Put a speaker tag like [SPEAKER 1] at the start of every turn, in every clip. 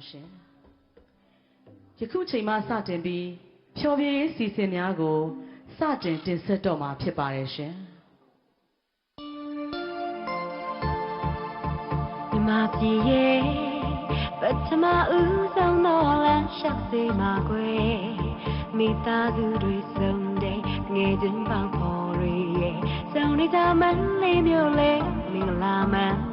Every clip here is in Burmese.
[SPEAKER 1] ဘူးရှင်။ယခုချိန်မှစတင်ပြီးဖြော်ဖြေရေးစီစဉ်များကိုစတင်တင်ဆက်တော့မှာဖြစ်ပါတယ်ရှင်။
[SPEAKER 2] ဒီမှာပြည့်ရဲ့ပထမဦးဆုံးတော့လမ်းရှောက်စေမှာကွယ်မိသားစုတွေစုံတဲ့ငယ်ချင်းပေါင်းဖော်တွေရဲ့စုံနေကြမန်းလေးမျိုးလေးမင်္ဂလာမန်း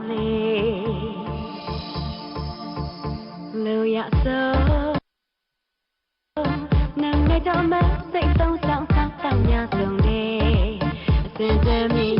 [SPEAKER 2] တော့မှစိတ်ဆုံးဆောင်ဆောင်တောင်းရဆုံးလေအစ
[SPEAKER 3] င်တမီ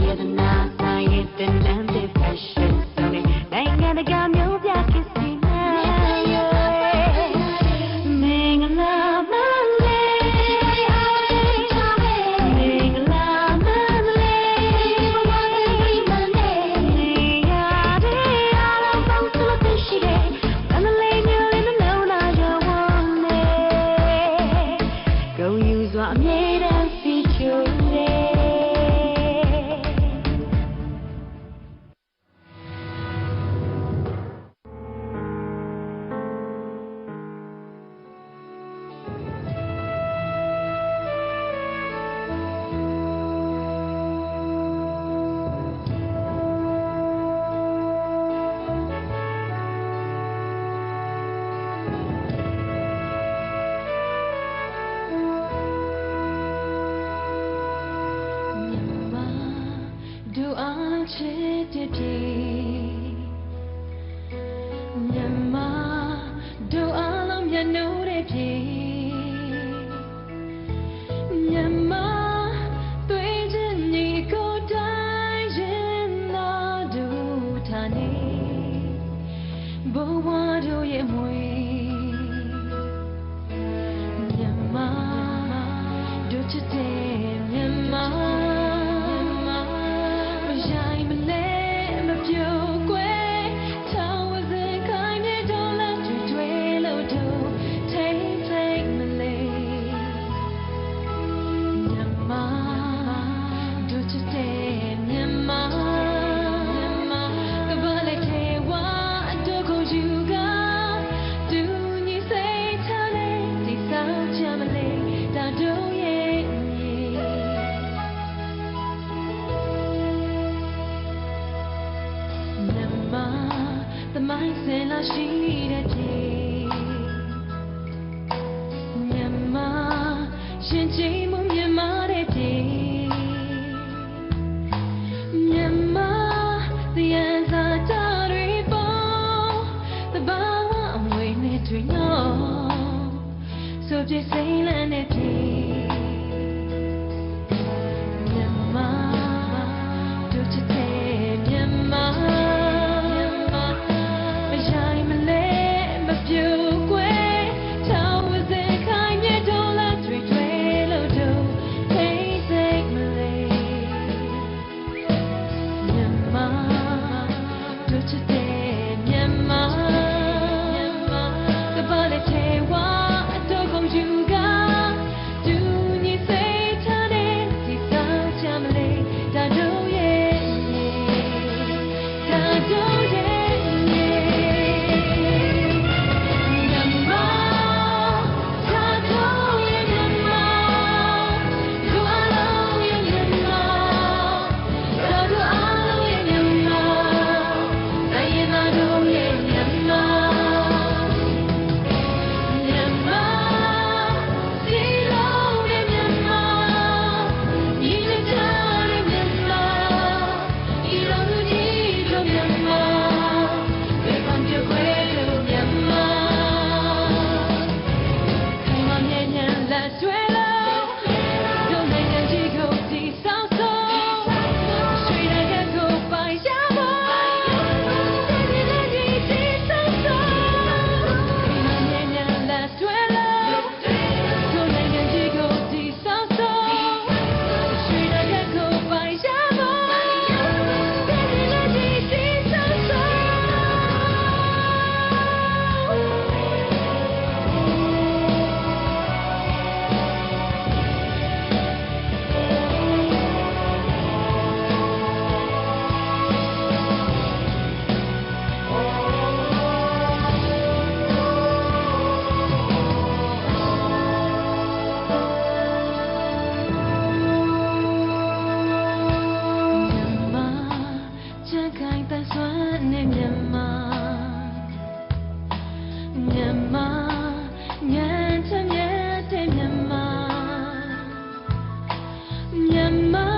[SPEAKER 3] Subject Saint Energy. am my.